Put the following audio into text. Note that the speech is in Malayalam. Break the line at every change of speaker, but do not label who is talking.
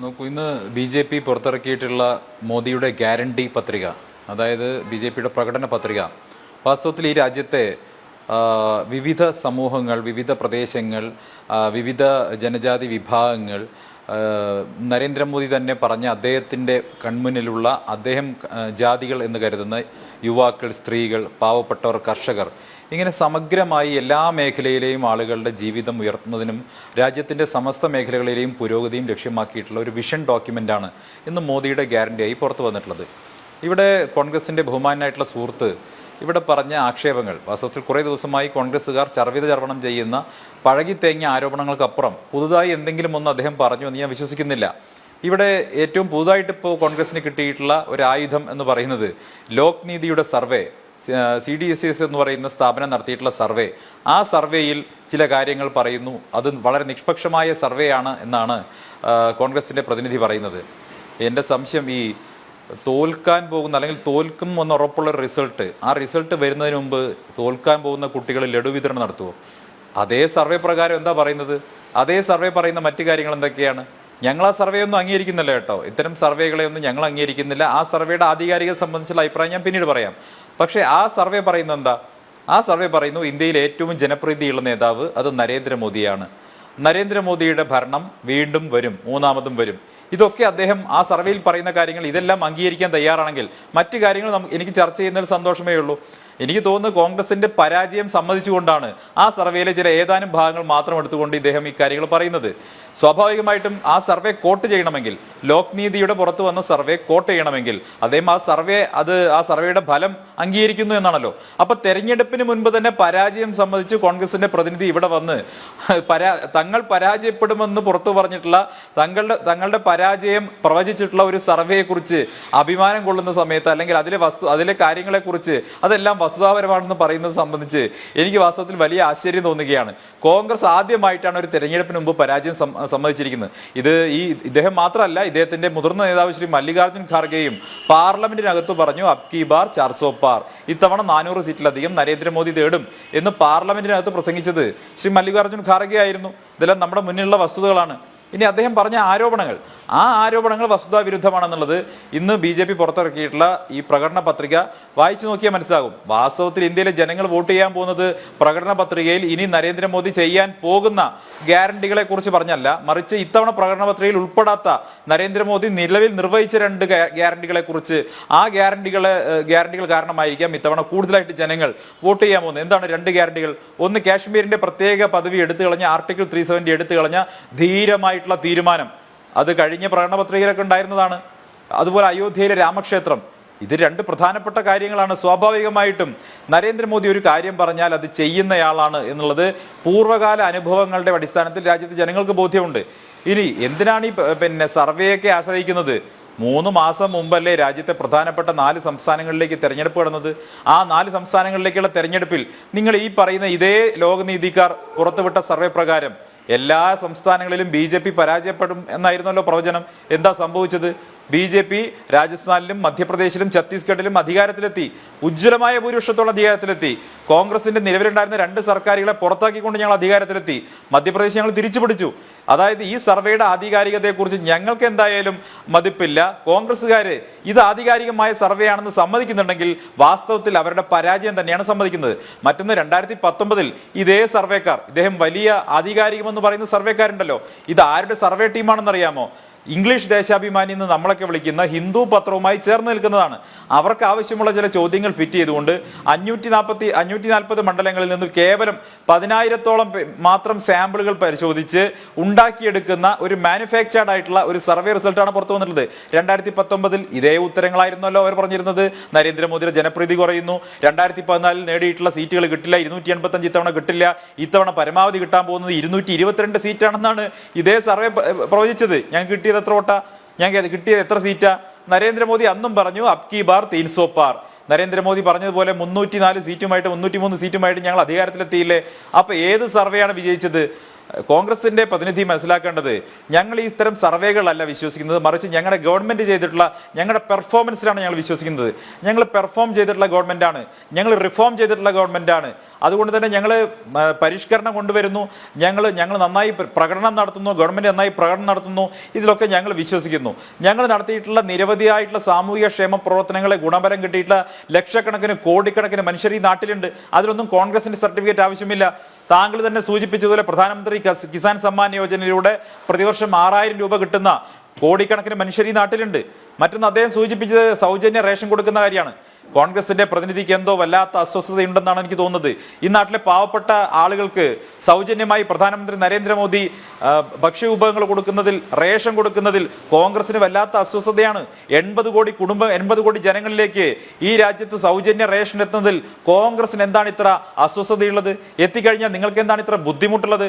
നോക്കൂ ഇന്ന് ബി ജെ പി പുറത്തിറക്കിയിട്ടുള്ള മോദിയുടെ ഗ്യാരണ്ടി പത്രിക അതായത് ബി ജെ പിയുടെ പ്രകടന പത്രിക വാസ്തവത്തിൽ ഈ രാജ്യത്തെ വിവിധ സമൂഹങ്ങൾ വിവിധ പ്രദേശങ്ങൾ വിവിധ ജനജാതി വിഭാഗങ്ങൾ നരേന്ദ്രമോദി തന്നെ പറഞ്ഞ അദ്ദേഹത്തിന്റെ കൺമുന്നിലുള്ള അദ്ദേഹം ജാതികൾ എന്ന് കരുതുന്ന യുവാക്കൾ സ്ത്രീകൾ പാവപ്പെട്ടവർ കർഷകർ ഇങ്ങനെ സമഗ്രമായി എല്ലാ മേഖലയിലെയും ആളുകളുടെ ജീവിതം ഉയർത്തുന്നതിനും രാജ്യത്തിന്റെ സമസ്ത മേഖലകളിലെയും പുരോഗതിയും ലക്ഷ്യമാക്കിയിട്ടുള്ള ഒരു വിഷൻ ഡോക്യുമെന്റാണ് ഇന്ന് മോദിയുടെ ഗ്യാരണ്ടിയായി പുറത്തു വന്നിട്ടുള്ളത്. ഇവിടെ കോൺഗ്രസിന്റെ ബഹുമാനായിട്ടുള്ള സുഹൃത്ത് ഇവിടെ പറഞ്ഞ ആക്ഷേപങ്ങൾ വാസ്തവത്തിൽ കുറേ ദിവസമായി കോൺഗ്രസ്സുകാർ ചർവിത ചർവണം ചെയ്യുന്ന പഴകി തേങ്ങിയ ആരോപണങ്ങൾക്കപ്പുറം പുതുതായി എന്തെങ്കിലും ഒന്ന് അദ്ദേഹം പറഞ്ഞു എന്ന് ഞാൻ വിശ്വസിക്കുന്നില്ല. ഇവിടെ ഏറ്റവും പുതുതായിട്ട് ഇപ്പോൾ കോൺഗ്രസിന് കിട്ടിയിട്ടുള്ള ഒരു ആയുധം എന്ന് പറയുന്നത് ലോക് നീതിയുടെ survey C D S S എന്ന് പറയുന്ന സ്ഥാപനം നടത്തിയിട്ടുള്ള സർവേ. ആ സർവേയിൽ ചില കാര്യങ്ങൾ പറയുന്നു. അത് വളരെ നിഷ്പക്ഷമായ സർവേ ആണ് എന്നാണ് കോൺഗ്രസിന്റെ പ്രതിനിധി പറയുന്നത്. എന്റെ സംശയം ഈ തോൽക്കാൻ പോകുന്ന അല്ലെങ്കിൽ തോൽക്കും എന്ന് ഉറപ്പുള്ള റിസൾട്ട് ആ റിസൾട്ട് വരുന്നതിന് മുമ്പ് തോൽക്കാൻ പോകുന്ന കുട്ടികൾ ലഡു വിതരണം നടത്തുമോ അതേ സർവേ പ്രകാരം എന്താ പറയുന്നത്? അതേ സർവേ പറയുന്ന മറ്റു കാര്യങ്ങൾ എന്തൊക്കെയാണ്? ഞങ്ങൾ ആ സർവേ ഒന്നും അംഗീകരിക്കുന്നില്ല കേട്ടോ. ഇത്തരം സർവേകളെ ഒന്നും ഞങ്ങൾ അംഗീകരിക്കുന്നില്ല. ആ സർവേയുടെ ആധികാരികത സംബന്ധിച്ചുള്ള അഭിപ്രായം ഞാൻ പിന്നീട് പറയാം. പക്ഷേ ആ സർവേ പറയുന്നത് എന്താ? ആ സർവേ പറയുന്നു ഇന്ത്യയിൽ ഏറ്റവും ജനപ്രീതിയുള്ള നേതാവ് അത് നരേന്ദ്രമോദിയാണ്. നരേന്ദ്രമോദിയുടെ ഭരണം വീണ്ടും വരും മൂന്നാമതും വരും. ഇതൊക്കെ അദ്ദേഹം ആ സർവേയിൽ പറയുന്ന കാര്യങ്ങൾ ഇതെല്ലാം അംഗീകരിക്കാൻ തയ്യാറാണെങ്കിൽ മറ്റു കാര്യങ്ങൾ എനിക്ക് ചർച്ച ചെയ്യുന്നതിൽ സന്തോഷമേ ഉള്ളൂ. എനിക്ക് തോന്നുന്നു കോൺഗ്രസിന്റെ പരാജയം സമ്മതിച്ചുകൊണ്ടാണ് ആ സർവേയിലെ ചില ഏതാനും ഭാഗങ്ങൾ മാത്രം എടുത്തുകൊണ്ട് ഇദ്ദേഹം ഈ കാര്യങ്ങൾ പറയുന്നത്. സ്വാഭാവികമായിട്ടും ആ സർവേ കോട്ട് ചെയ്യണമെങ്കിൽ ലോക്നീതിയുടെ പുറത്ത് വന്ന സർവേ കോട്ട് ചെയ്യണമെങ്കിൽ അദ്ദേഹം ആ സർവേ അത് ആ സർവേയുടെ ഫലം അംഗീകരിക്കുന്നു എന്നാണല്ലോ. അപ്പൊ തെരഞ്ഞെടുപ്പിന് മുൻപ് തന്നെ പരാജയം സംബന്ധിച്ച് കോൺഗ്രസിന്റെ പ്രതിനിധി ഇവിടെ വന്ന് പരാ തങ്ങൾ പരാജയപ്പെടുമെന്ന് പുറത്തു പറഞ്ഞിട്ടുള്ള തങ്ങളുടെ തങ്ങളുടെ പരാജയം പ്രവചിച്ചിട്ടുള്ള ഒരു സർവേയെ കുറിച്ച് അഭിമാനം കൊള്ളുന്ന സമയത്ത് അല്ലെങ്കിൽ അതിലെ വസ്തു അതിലെ കാര്യങ്ങളെ കുറിച്ച് അതെല്ലാം വസ്തുതാപരമാണെന്ന് പറയുന്നത് സംബന്ധിച്ച് എനിക്ക് വാസ്തവത്തിൽ വലിയ ആശ്ചര്യം തോന്നുകയാണ്. കോൺഗ്രസ് ആദ്യമായിട്ടാണ് ഒരു തെരഞ്ഞെടുപ്പിന് മുമ്പ് പരാജയം സമ്മതിച്ചിരിക്കുന്നത്. ഇത് ഈ ഇദ്ദേഹം മാത്രമല്ല ഇദ്ദേഹത്തിന്റെ മുതിർന്ന നേതാവ് ശ്രീ മല്ലികാർജുൻ ഖാർഗെയും പാർലമെന്റിനകത്ത് പറഞ്ഞു അബ്കി ബാർ ചാർസോ പാർ. ഇത്തവണ നാനൂറ് സീറ്റിലധികം നരേന്ദ്രമോദി തേടും എന്ന് പാർലമെന്റിനകത്ത് പ്രസംഗിച്ചത് ശ്രീ മല്ലികാർജുൻ ഖാർഗെ ആയിരുന്നു. ഇതെല്ലാം നമ്മുടെ മുന്നിലുള്ള വസ്തുതകളാണ്. ഇനി അദ്ദേഹം പറഞ്ഞ ആരോപണങ്ങൾ. ആ ആരോപണങ്ങൾ വസ്തുതാ വിരുദ്ധമാണെന്നുള്ളത് ഇന്ന് ബി ജെ പി പുറത്തിറക്കിയിട്ടുള്ള ഈ പ്രകടന പത്രിക വായിച്ചു നോക്കിയാൽ മനസ്സിലാകും. വാസ്തവത്തിൽ ഇന്ത്യയിലെ ജനങ്ങൾ വോട്ട് ചെയ്യാൻ പോകുന്നത് പ്രകടന പത്രികയിൽ ഇനി നരേന്ദ്രമോദി ചെയ്യാൻ പോകുന്ന ഗ്യാരണ്ടികളെ കുറിച്ച് പറഞ്ഞല്ല. മറിച്ച് ഇത്തവണ പ്രകടന പത്രികയിൽ ഉൾപ്പെടാത്ത നരേന്ദ്രമോദി നിലവിൽ നിർവഹിച്ച രണ്ട് ഗ്യാരണ്ടികളെ കുറിച്ച് ആ ഗ്യാരണ്ടികളെ ഗ്യാരണ്ടികൾ കാരണമായിരിക്കാം ഇത്തവണ കൂടുതലായിട്ട് ജനങ്ങൾ വോട്ട് ചെയ്യാൻ പോകുന്നത്. എന്താണ് രണ്ട് ഗ്യാരണ്ടികൾ? ഒന്ന് കാശ്മീരിന്റെ പ്രത്യേക പദവി എടുത്തു കളഞ്ഞ ആർട്ടിക്കിൾ ത്രീ സെവന്റി എടുത്തു കളഞ്ഞ ധീരമായിട്ടുള്ള തീരുമാനം. അത് കഴിഞ്ഞ പ്രകടന പത്രികയിലൊക്കെ ഉണ്ടായിരുന്നതാണ്. അതുപോലെ അയോധ്യയിലെ രാമക്ഷേത്രം. ഇത് രണ്ട് പ്രധാനപ്പെട്ട കാര്യങ്ങളാണ്. സ്വാഭാവികമായിട്ടും നരേന്ദ്രമോദി ഒരു കാര്യം പറഞ്ഞാൽ അത് ചെയ്യുന്നയാളാണ് എന്നുള്ളത് പൂർവകാല അനുഭവങ്ങളുടെ അടിസ്ഥാനത്തിൽ രാജ്യത്തെ ജനങ്ങൾക്ക് ബോധ്യമുണ്ട്. ഇനി എന്തിനാണ് ഈ പിന്നെ സർവേയൊക്കെ ആശ്രയിക്കുന്നത്? മൂന്ന് മാസം മുമ്പല്ലേ രാജ്യത്തെ പ്രധാനപ്പെട്ട നാല് സംസ്ഥാനങ്ങളിലേക്ക് തെരഞ്ഞെടുപ്പ് കടന്നത്? ആ നാല് സംസ്ഥാനങ്ങളിലേക്കുള്ള തെരഞ്ഞെടുപ്പിൽ നിങ്ങൾ ഈ പറയുന്ന ഇതേ ലോകനീതിക്കാർ പുറത്തുവിട്ട സർവേ പ്രകാരം എല്ലാ സംസ്ഥാനങ്ങളിലും ബി പരാജയപ്പെടും എന്നായിരുന്നല്ലോ പ്രവചനം. എന്താ സംഭവിച്ചത്? ബി ജെ പി രാജസ്ഥാനിലും മധ്യപ്രദേശിലും ഛത്തീസ്ഗഡിലും അധികാരത്തിലെത്തി. ഉജ്ജ്വലമായ ഭൂരിപക്ഷത്തോളം അധികാരത്തിലെത്തി. കോൺഗ്രസിന്റെ നിലവിലുണ്ടായിരുന്ന രണ്ട് സർക്കാരുകളെ പുറത്താക്കിക്കൊണ്ട് ഞങ്ങൾ അധികാരത്തിലെത്തി. മധ്യപ്രദേശ് ഞങ്ങൾ തിരിച്ചു പിടിച്ചു. അതായത് ഈ സർവേയുടെ ആധികാരികതയെക്കുറിച്ച് ഞങ്ങൾക്ക് എന്തായാലും മതിപ്പില്ല. കോൺഗ്രസ്സുകാർ ഇത് ആധികാരികമായ സർവേ ആണെന്ന് സമ്മതിക്കുന്നുണ്ടെങ്കിൽ വാസ്തവത്തിൽ അവരുടെ പരാജയം തന്നെയാണ് സമ്മതിക്കുന്നത്. മറ്റൊന്ന് രണ്ടായിരത്തി പത്തൊമ്പതിൽ ഇതേ സർവേക്കാർ ഇദ്ദേഹം വലിയ ആധികാരികമെന്ന് പറയുന്ന സർവേക്കാരുണ്ടല്ലോ. ഇത് ആരുടെ സർവേ ടീമാണെന്ന് അറിയാമോ ഇംഗ്ലീഷ് ദേശാഭിമാനി എന്ന് നമ്മളൊക്കെ വിളിക്കുന്ന ഹിന്ദു പത്രവുമായി ചേർന്ന് നിൽക്കുന്നതാണ്. അവർക്ക് ആവശ്യമുള്ള ചില ചോദ്യങ്ങൾ ഫിറ്റ് ചെയ്തുകൊണ്ട് അഞ്ഞൂറ്റി നാൽപ്പത്തി അഞ്ഞൂറ്റി നാൽപ്പത് മണ്ഡലങ്ങളിൽ നിന്ന് കേവലം പതിനായിരത്തോളം മാത്രം സാമ്പിളുകൾ പരിശോധിച്ച് ഉണ്ടാക്കിയെടുക്കുന്ന ഒരു മാനുഫാക്ചേർഡ് ആയിട്ടുള്ള ഒരു സർവേ റിസൾട്ടാണ് പുറത്തു വന്നിട്ടുള്ളത്. രണ്ടായിരത്തി പത്തൊമ്പതിൽ ഇതേ ഉത്തരങ്ങളായിരുന്നല്ലോ അവർ പറഞ്ഞിരുന്നത്. നരേന്ദ്രമോദിയുടെ ജനപ്രീതി കുറയുന്നു. രണ്ടായിരത്തി പതിനാലിൽ നേടിയിട്ടുള്ള സീറ്റുകൾ കിട്ടില്ല. ഇരുന്നൂറ്റി എൺപത്തഞ്ച് ഇത്തവണ കിട്ടില്ല. ഇത്തവണ പരമാവധി കിട്ടാൻ പോകുന്നത് ഇരുന്നൂറ്റി ഇരുപത്തിരണ്ട് സീറ്റാണെന്നാണ് ഇതേ സർവേ പ്രവചിച്ചത്. ഞാൻ കിട്ടിയത് എത്ര വോട്ടാ? ഞാൻ കിട്ടിയത് എത്ര സീറ്റാ? നരേന്ദ്രമോദി അന്നും പറഞ്ഞു അബ്കി ബാർ തീൻസോ പാർ. നരേന്ദ്രമോദി പറഞ്ഞതുപോലെ മുന്നൂറ്റി നാല് സീറ്റുമായിട്ട് മുന്നൂറ്റി മൂന്ന് സീറ്റുമായിട്ട് ഞങ്ങൾ അധികാരത്തിലെത്തിയില്ലേ? അപ്പൊ ഏത് സർവേയാണ് വിജയിച്ചത്? കോൺഗ്രസിന്റെ പ്രതിനിധി മനസ്സിലാക്കേണ്ടത് ഞങ്ങൾ ഈ ഇത്തരം സർവേകളല്ല വിശ്വസിക്കുന്നത്. മറിച്ച് ഞങ്ങളുടെ ഗവൺമെന്റ് ചെയ്തിട്ടുള്ള ഞങ്ങളുടെ പെർഫോമൻസിലാണ് ഞങ്ങൾ വിശ്വസിക്കുന്നത്. ഞങ്ങൾ പെർഫോം ചെയ്തിട്ടുള്ള ഗവൺമെന്റാണ്. ഞങ്ങൾ റിഫോം ചെയ്തിട്ടുള്ള ഗവൺമെന്റാണ്. അതുകൊണ്ട് തന്നെ ഞങ്ങൾ പരിഷ്കരണം കൊണ്ടുവരുന്നു. ഞങ്ങൾ ഞങ്ങൾ നന്നായി പ്രകടനം നടത്തുന്നു. ഗവൺമെന്റ് നന്നായി പ്രകടനം നടത്തുന്നു. ഇതിലൊക്കെ ഞങ്ങൾ വിശ്വസിക്കുന്നു. ഞങ്ങൾ നടത്തിയിട്ടുള്ള നിരവധിയായിട്ടുള്ള സാമൂഹിക ക്ഷേമ പ്രവർത്തനങ്ങളെ ഗുണപരം കിട്ടിയിട്ടുള്ള ലക്ഷക്കണക്കിന് കോടിക്കണക്കിന് മനുഷ്യർ ഈ നാട്ടിലുണ്ട്. അതിലൊന്നും കോൺഗ്രസിന്റെ സർട്ടിഫിക്കറ്റ് ആവശ്യമില്ല. താങ്കൾ തന്നെ സൂചിപ്പിച്ചതുപോലെ പ്രധാനമന്ത്രി കസ്- കിസാൻ സമ്മാൻ യോജനയിലൂടെ പ്രതിവർഷം ആറായിരം രൂപ കിട്ടുന്ന കോടിക്കണക്കിന് മനുഷ്യർ ഈ നാട്ടിലുണ്ട്. മറ്റൊന്ന് അദ്ദേഹം സൂചിപ്പിച്ചത് സൗജന്യ റേഷൻ കൊടുക്കുന്ന കാര്യമാണ്. കോൺഗ്രസിന്റെ പ്രതിനിധിക്ക് എന്തോ വല്ലാത്ത അസ്വസ്ഥതയുണ്ടെന്നാണ് എനിക്ക് തോന്നുന്നത്. ഈ നാട്ടിലെ പാവപ്പെട്ട ആളുകൾക്ക് സൗജന്യമായി പ്രധാനമന്ത്രി നരേന്ദ്രമോദി ഭക്ഷ്യ ഭക്ഷ്യവിഭവങ്ങൾ കൊടുക്കുന്നതിൽ റേഷൻ കൊടുക്കുന്നതിൽ കോൺഗ്രസിന് വല്ലാത്ത അസ്വസ്ഥതയാണ്. എൺപത് കോടി കുടുംബം എൺപത് കോടി ജനങ്ങളിലേക്ക് ഈ രാജ്യത്ത് സൗജന്യ റേഷൻ എത്തുന്നതിൽ കോൺഗ്രസിന് എന്താണ് ഇത്ര അസ്വസ്ഥതയുള്ളത്? എത്തിക്കഴിഞ്ഞാൽ നിങ്ങൾക്ക് എന്താണ് ഇത്ര ബുദ്ധിമുട്ടുള്ളത്?